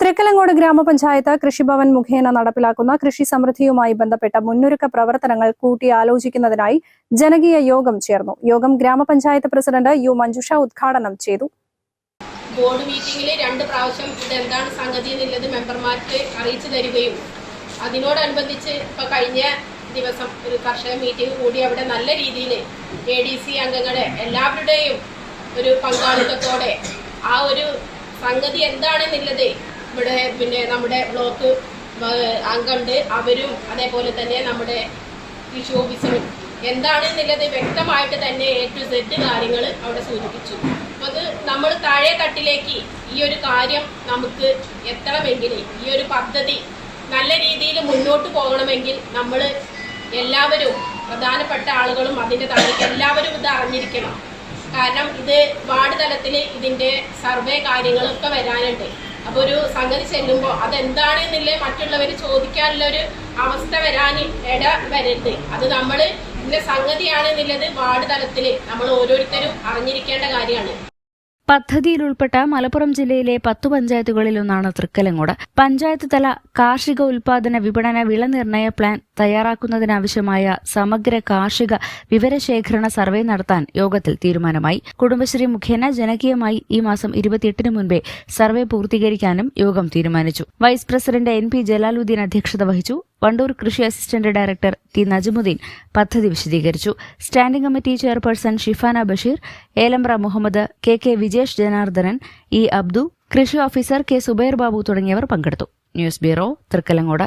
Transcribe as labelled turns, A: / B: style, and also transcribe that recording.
A: തൃക്കലങ്ങോട് ഗ്രാമപഞ്ചായത്ത് കൃഷിഭവൻ മുഖേന നടപ്പിലാക്കുന്ന കൃഷി സമൃദ്ധിയുമായി ബന്ധപ്പെട്ട മുന്നൊരുക്ക പ്രവർത്തനങ്ങൾ കൂട്ടിയാലോചിക്കുന്നതിനായി ജനകീയ യോഗം ചേർന്നു. യോഗം ഗ്രാമപഞ്ചായത്ത് പ്രസിഡന്റ് യു മഞ്ജുഷ ഉദ്ഘാടനം ചെയ്തു.
B: ബോർഡ് മീറ്റിംഗിൽ രണ്ട് പ്രാവശ്യം ഇതെന്താണ് സംഗതി എന്നുള്ളത് മെമ്പർമാർക്ക് അറിയിച്ചു തരികയും അതിനോടനുബന്ധിച്ച് ഇപ്പൊ കഴിഞ്ഞ ദിവസം ഒരു കർഷക മീറ്റിംഗ് കൂടി അവിടെ നല്ല രീതിയിൽ എ ഡി സി അംഗങ്ങളെ എല്ലാവരുടെയും ഒരു പങ്കാളിത്തത്തോടെ ആ ഒരു സംഗതി എന്താണെന്നുള്ളത് ഇവിടെ പിന്നെ നമ്മുടെ ബ്ലോക്ക് അംഗമുണ്ട് അവരും അതേപോലെ തന്നെ നമ്മുടെ കൃഷി ഓഫീസറും എന്താണെന്നുള്ളത് വ്യക്തമായിട്ട് തന്നെ എ ടു സെഡ് കാര്യങ്ങൾ അവിടെ സൂചിപ്പിച്ചു. അപ്പോൾ അത് നമ്മൾ താഴെ തട്ടിലേക്ക് ഈ ഒരു കാര്യം നമുക്ക് എത്തണമെങ്കിൽ ഈ ഒരു പദ്ധതി നല്ല രീതിയിൽ മുന്നോട്ട് പോകണമെങ്കിൽ നമ്മൾ എല്ലാവരും പ്രധാനപ്പെട്ട ആളുകളും അതിന്റെ താഴേക്ക് എല്ലാവരും ഇത് അറിഞ്ഞിരിക്കണം. കാരണം ഇത് വാർഡ് തലത്തിൽ ഇതിന്റെ സർവേ കാര്യങ്ങളൊക്കെ വരാനുണ്ട്. അപ്പോൾ ഒരു സംഗതി ചെല്ലുമ്പോൾ അതെന്താണെന്നില്ലേ മറ്റുള്ളവർ ചോദിക്കാനുള്ള ഒരു അവസ്ഥ വരാൻ ഇട വരരുത്. അത് നമ്മൾ ഇന്ന സംഗതിയാണെന്നുള്ളത് വാർഡ് തലത്തിൽ നമ്മൾ ഓരോരുത്തരും അറിഞ്ഞിരിക്കേണ്ട കാര്യമാണ്.
C: പദ്ധതിയിൽ ഉൾപ്പെട്ട മലപ്പുറം ജില്ലയിലെ പത്തു പഞ്ചായത്തുകളിലൊന്നാണ് തൃക്കലങ്ങോട്. പഞ്ചായത്ത് തല കാർഷിക ഉൽപാദന വിപണന വിളനിർണയ പ്ലാൻ തയ്യാറാക്കുന്നതിനാവശ്യമായ സമഗ്ര കാർഷിക വിവരശേഖരണ സർവേ നടത്താൻ യോഗത്തിൽ തീരുമാനമായി. കുടുംബശ്രീ മുഖേന ജനകീയമായി ഈ മാസം ഇരുപത്തിയെട്ടിന് മുൻപേ സർവേ പൂർത്തീകരിക്കാനും യോഗം തീരുമാനിച്ചു. Vice president N P Jalaluddin അധ്യക്ഷത വഹിച്ചു. വണ്ടൂർ കൃഷി അസിസ്റ്റന്റ് ഡയറക്ടർ ടി നജമുദ്ദീൻ പദ്ധതി വിശദീകരിച്ചു. Standing committee chairperson Shifana Basheer Elambra Muhammad K K Vijesh Janardhanan E Abdu കൃഷി ഓഫീസർ കെ സുബൈർ ബാബു തുടങ്ങിയവർ പങ്കെടുത്തു. News bureau Thrikkalangode.